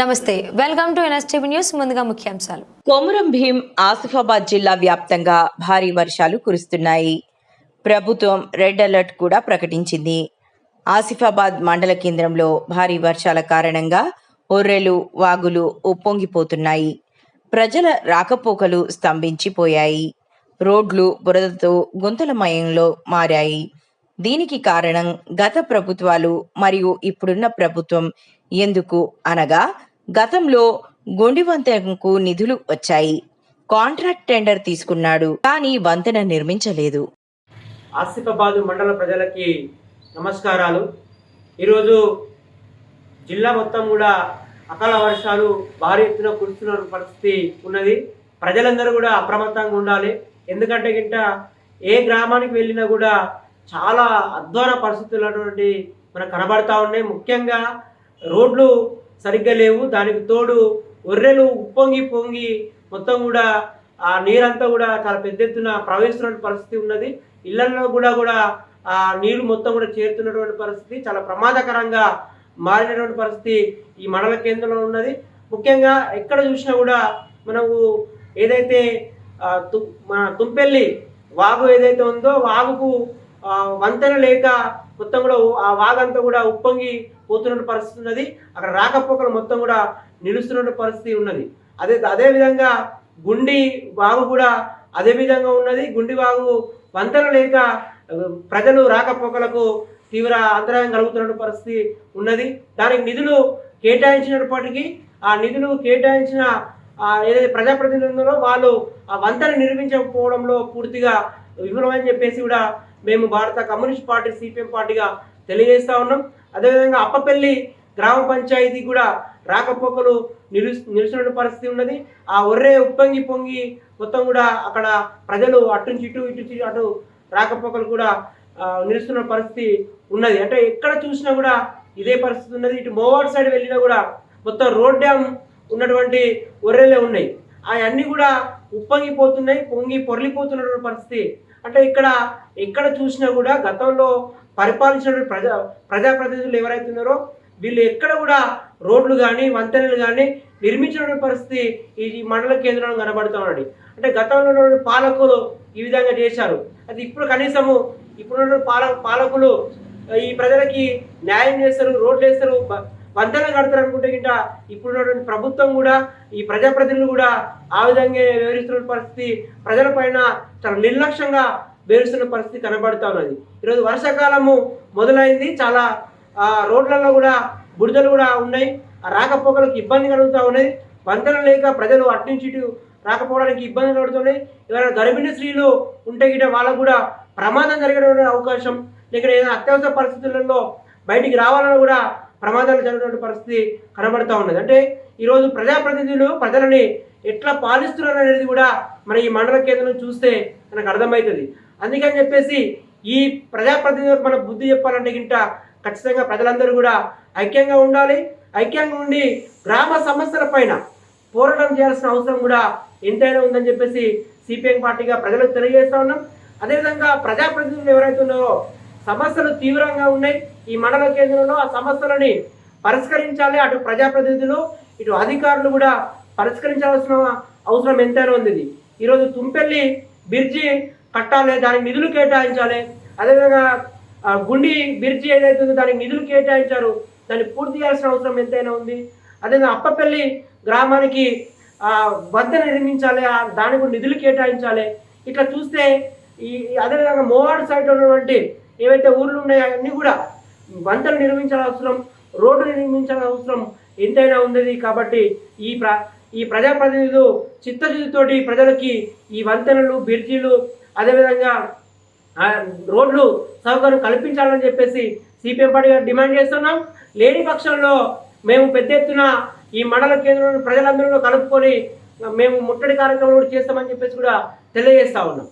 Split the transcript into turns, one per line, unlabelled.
నమస్తే welcome to NSTV news ముందుగా ముఖ్యాంశాలు.
కొమురం భీం ఆసిఫాబాద్ జిల్లా వ్యాప్తంగా భారీ వర్షాలు కురుస్తున్నాయి. ప్రభుత్వం రెడ్ అలర్ట్ కూడా ప్రకటించింది. ఆసిఫాబాద్ మండల కేంద్రంలో భారీ వర్షాల కారణంగా ఒర్రెలు వాగులు ఉప్పొంగిపోతున్నాయి. ప్రజల రాకపోకలు స్తంభించిపోయాయి. రోడ్లు బురదతో గుంతలమయంలో మారాయి. దీనికి కారణం గత ప్రభుత్వాలు మరియు ఇప్పుడున్న ప్రభుత్వం ఎందుకు అనగా గతంలో గొండి వంతెనకు నిధులు వచ్చాయి. కాంట్రాక్ట్ టెండర్ తీసుకున్నాడు కానీ వంతెన నిర్మించలేదు.
ఆసిఫాబాద్ మండల ప్రజలకి నమస్కారాలు. ఈరోజు జిల్లా మొత్తం కూడా అకాల వర్షాలు భారీ ఎత్తున కురుస్తున్న పరిస్థితి ఉన్నది. ప్రజలందరూ కూడా అప్రమత్తంగా ఉండాలి. ఎందుకంటే గింట ఏ గ్రామానికి వెళ్ళినా కూడా చాలా అధ్వాన పరిస్థితులు అటువంటి మనకు కనబడతా ఉన్నాయి. ముఖ్యంగా రోడ్లు సరిగ్గా లేవు. దానికి తోడు ఒర్రెలు ఉప్పొంగి పొంగి మొత్తం కూడా ఆ నీరంతా కూడా చాలా పెద్ద ఎత్తున ప్రవహిస్తున్న పరిస్థితి ఉన్నది. ఇళ్ళలో కూడా కూడా ఆ నీళ్ళు మొత్తం కూడా చేరుతున్నటువంటి పరిస్థితి చాలా ప్రమాదకరంగా మారినటువంటి పరిస్థితి ఈ మండల కేంద్రంలో ఉన్నది. ముఖ్యంగా ఎక్కడ చూసినా కూడా మనకు ఏదైతే మన తుంపెల్లి వాగు ఏదైతే ఉందో వాగుకు వంతెన లేక మొత్తం కూడా ఆ వాగంతా కూడా ఉప్పొంగి పోతున్న పరిస్థితి ఉన్నది. అక్కడ రాకపోకలు మొత్తం కూడా నిలుస్తున్న పరిస్థితి ఉన్నది. అదే అదే విధంగా గుండి వాగు కూడా అదే విధంగా ఉన్నది. గుండి వాగు వంతెన లేక ప్రజలు రాకపోకలకు తీవ్ర అంతరాయం కలుగుతున్న పరిస్థితి ఉన్నది. దానికి నిధులు కేటాయించినప్పటికీ ఆ నిధులు కేటాయించిన ఏదైతే ప్రజాప్రతినిధులు వాళ్ళు ఆ వంతెన నిర్మించకపోవడంలో పూర్తిగా విఫలమని చెప్పేసి కూడా మేము భారత కమ్యూనిస్ట్ పార్టీ సిపిఎం పార్టీగా తెలియజేస్తా ఉన్నాం. అదేవిధంగా అప్పపల్లి గ్రామ పంచాయతీ కూడా రాకపోకలు నిలు నిలుస్తున్న పరిస్థితి ఉన్నది. ఆ ఒర్రే ఉప్పొంగి పొంగి మొత్తం కూడా అక్కడ ప్రజలు అటు ఇటు ఇటు అటు రాకపోకలు కూడా నిలుస్తున్న పరిస్థితి ఉన్నది. అంటే ఎక్కడ చూసినా కూడా ఇదే పరిస్థితి ఉన్నది. ఇటు మోవాడ్ సైడ్ వెళ్ళినా కూడా మొత్తం రోడ్ డ్యామ్ ఉన్నటువంటి ఒర్రెలే ఉన్నాయి. అవన్నీ కూడా ఉప్పొంగిపోతున్నాయి పొంగి పొరలిపోతున్నటువంటి పరిస్థితి. అంటే ఇక్కడ ఎక్కడ చూసినా కూడా గతంలో పరిపాలించిన ప్రజా ప్రజాప్రతినిధులు ఎవరైతే ఉన్నారో వీళ్ళు ఎక్కడ కూడా రోడ్లు కానీ వంతెనలు కానీ నిర్మించిన పరిస్థితి ఈ మండల కేంద్రంలో కనబడుతూ ఉన్నది. అంటే గతంలో ఉన్నటువంటి పాలకులు ఈ విధంగా చేశారు. అది ఇప్పుడు కనీసము ఇప్పుడున్న పాల పాలకులు ఈ ప్రజలకి న్యాయం చేస్తారు రోడ్లు వేస్తారు వంతెనలు కడతారు అనుకుంటే గిట్ట ఇప్పుడున్నటువంటి ప్రభుత్వం కూడా ఈ ప్రజాప్రతినిధులు కూడా ఆ విధంగా వివరిస్తున్న పరిస్థితి ప్రజలపైన చాలా నిర్లక్ష్యంగా వేరుస్తున్న పరిస్థితి కనబడుతూ ఉన్నది. ఈరోజు వర్షాకాలము మొదలైంది. చాలా రోడ్లలో కూడా బురదలు కూడా ఉన్నాయి. ఆ రాకపోకలకు ఇబ్బంది కలుగుతూ ఉన్నది. వంతెన లేక ప్రజలు అట్నుంచి ఇటు రాకపోవడానికి ఇబ్బంది కలుగుతున్నాయి ఎవరైనా గర్భిణీ స్త్రీలు ఉంటే గిట్ట వాళ్ళకు కూడా ప్రమాదం జరిగే అవకాశం లేక ఏదైనా అత్యవసర పరిస్థితులలో బయటికి రావాలని కూడా ప్రమాదాలు జరిగినటువంటి పరిస్థితి కనబడుతూ ఉన్నది. అంటే ఈరోజు ప్రజాప్రతినిధులు ప్రజలని ఎట్లా పాలిస్తున్నారు అనేది కూడా మన ఈ మండల కేంద్రం చూస్తే మనకు అర్థమవుతుంది. అందుకని చెప్పేసి ఈ ప్రజాప్రతినిధులకు మన బుద్ధి చెప్పాలంటే గింట ఖచ్చితంగా ప్రజలందరూ కూడా ఐక్యంగా ఉండాలి. ఐక్యంగా ఉండి గ్రామ సమస్యల పైన పోరాటం చేయాల్సిన అవసరం కూడా ఎంతైనా ఉందని చెప్పేసి సిపిఎం పార్టీగా ప్రజలకు తెలియజేస్తా ఉన్నాం. అదేవిధంగా ప్రజాప్రతినిధులు ఎవరైతే ఉన్నారో సమస్యలు తీవ్రంగా ఉన్నాయి. ఈ మండల కేంద్రంలో ఆ సమస్యలని పరిష్కరించాలి. అటు ప్రజాప్రతినిధులు ఇటు అధికారులు కూడా పరిష్కరించాల్సిన అవసరం ఎంతైనా ఉంది. ఈరోజు తుంపెల్లి బిర్జి కట్టాలి దానికి నిధులు కేటాయించాలి. అదేవిధంగా గుండి బ్రిడ్జి ఏదైతే ఉందో దానికి నిధులు కేటాయించారు. దాన్ని పూర్తి చేయాల్సిన అవసరం ఎంతైనా ఉంది. అదేవిధంగా అప్పపల్లి గ్రామానికి వద్ద వంతెన నిర్మించాలి దాని దానికి కూడా నిధులు కేటాయించాలి. ఇట్లా చూస్తే ఈ అదేవిధంగా మోవాడు సైడ్ ఉన్నటువంటి ఏవైతే ఊర్లు ఉన్నాయో అన్నీ కూడా వంతెన నిర్మించాల్సిన అవసరం రోడ్డు నిర్మించాల్సిన అవసరం ఎంతైనా ఉంది కాబట్టి ఈ ప్రా ఈ ప్రజాప్రతినిధులు చిత్తశుద్ధితోటి ప్రజలకి ఈ వంతెనలు బ్రిడ్జీలు అదేవిధంగా రోడ్లు సౌకర్యం కల్పించాలని చెప్పేసి సిపిఎం పార్టీగా డిమాండ్ చేస్తున్నాం. లేని పక్షంలో మేము పెద్ద ఎత్తున ఈ మండల కేంద్రంలో ప్రజలందరిలో కలుపుకొని మేము ముట్టడి కార్యక్రమం కూడా చేస్తామని చెప్పేసి కూడా తెలియజేస్తా ఉన్నాం.